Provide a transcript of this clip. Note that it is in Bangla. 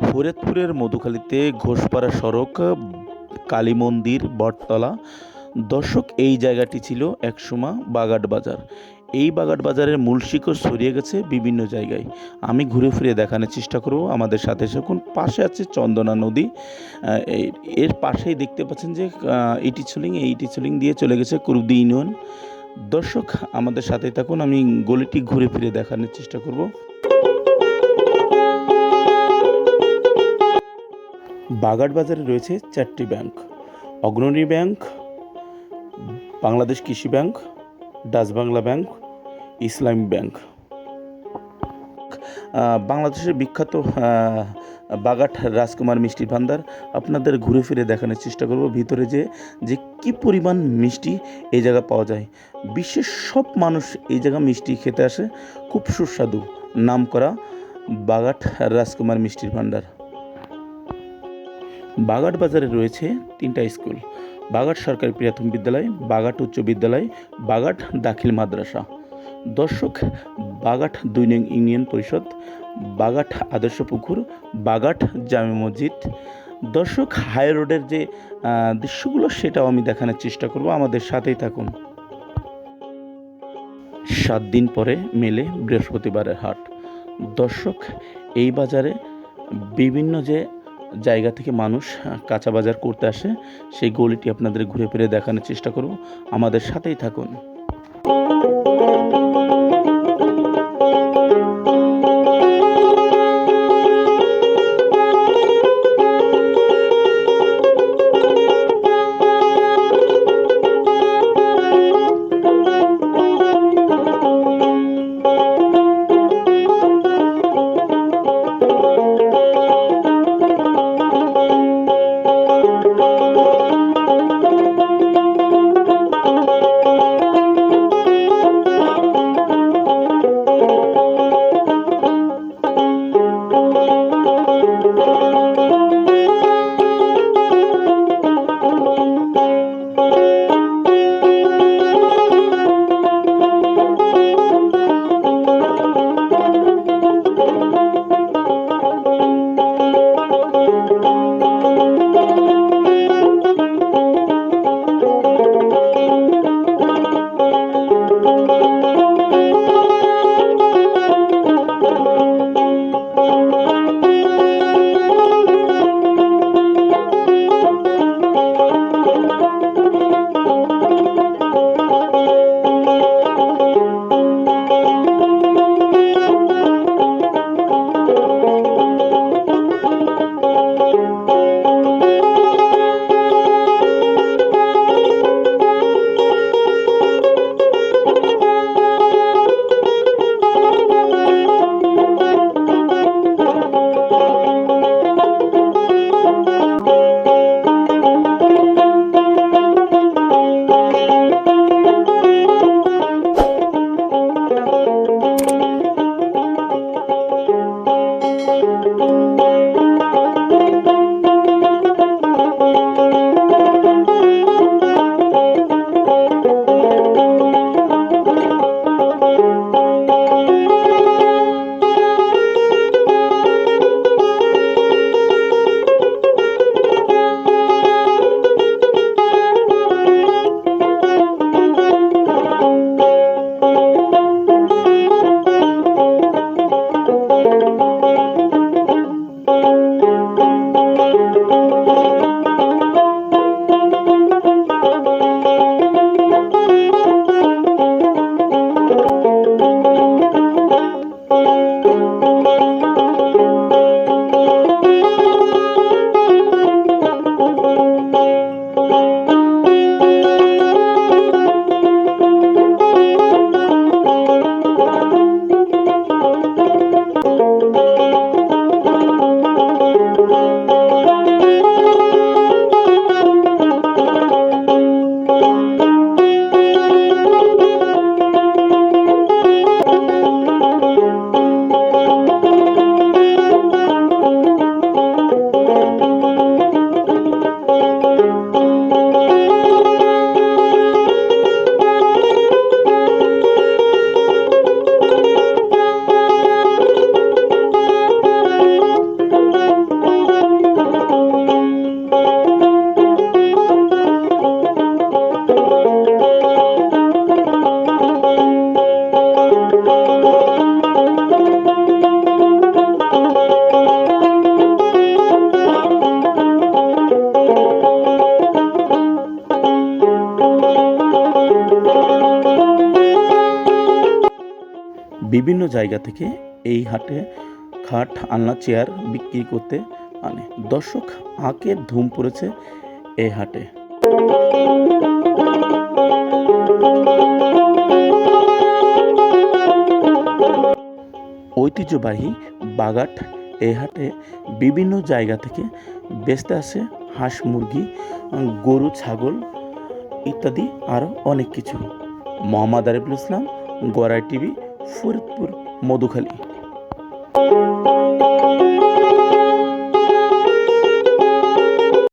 ফরিদপুরের মধুখালীতে ঘোষপাড়া সড়ক কালী মন্দির বটতলা। দর্শক এই জায়গাটি ছিল একসময় বাগাট বাজার। এই বাগাট বাজারের মূল শিকড় ছড়িয়ে গেছে বিভিন্ন জায়গায়। আমি ঘুরে ফিরে দেখানোর চেষ্টা করব। আমাদের সাথে যখন পাশে আছে চন্দনা নদী। এর- পাশেই দেখতে পাচ্ছেন যে আহ, ইটিচুলিং এই ইটি ইটিচুলিং দিয়ে চলে গেছে কুরুদি ইউনিয়ন। দর্শক আমাদের সাথে থাকুন। আমি গলিটি ঘুরে ফিরে দেখানোর চেষ্টা করব। বাগাট বাজারে রয়েছে চারটি bank. Agrani bank, Bangladesh Krishi bank, Dutch Bangla bank, Islami bank. বাংলাদেশের বিখ্যাত বাগাট রাজকুমার মিষ্টি ভান্ডার আপনাদের ঘুরে ফিরে দেখানোর চেষ্টা করব ভিতরে যে যে কি পরিমাণ মিষ্টি এই জায়গা পাওয়া যায়। বিশ্বের সব মানুষ এই জায়গা মিষ্টি খেতে আসে। খুব সুস্বাদু। নাম করা বাগাট রাজকুমার মিষ্টির ভান্ডার। বাগাট বাজারে রয়েছে তিনটা স্কুল। বাগাট সরকারি প্রাথমিক বিদ্যালয় বাগাট উচ্চ বিদ্যালয় বাগাট দাখিল মাদ্রাসা। দর্শক বাগাট দুই নং ইউনিয়ন পরিষদ বাগাট আদর্শ পুকুর বাগাট জামে মসজিদ। দর্শক, হাই রোডের যে দৃশ্যগুলো সেটাও আমি দেখানোর চেষ্টা করব। আমাদের সাথেই থাকুন। সাত দিন পরে মেলে বৃহস্পতিবারের হাট। দর্শক, এই বাজারে বিভিন্ন যে জায়গা থেকে মানুষ কাঁচা বাজার করতে আসে, সেই গলিটি আপনাদের ঘুরে ফিরে দেখানোর চেষ্টা করব। আমাদের সাথেই থাকুন। বিভিন্ন জায়গা থেকে এই হাটে খাট, আলনা, চেয়ার বিক্রি করতে আনে। দর্শক, আঁকের ধুম পড়েছে এই হাটে। ঐতিহ্যবাহী বাগাট এই হাটে বিভিন্ন জায়গা থেকে বেচতে আসে হাঁস, মুরগি, গরু, ছাগল ইত্যাদি, আরও অনেক কিছু। মোহাম্মদ আরিফুল ইসলাম গড়াই টিভি फुरपुर मधुखली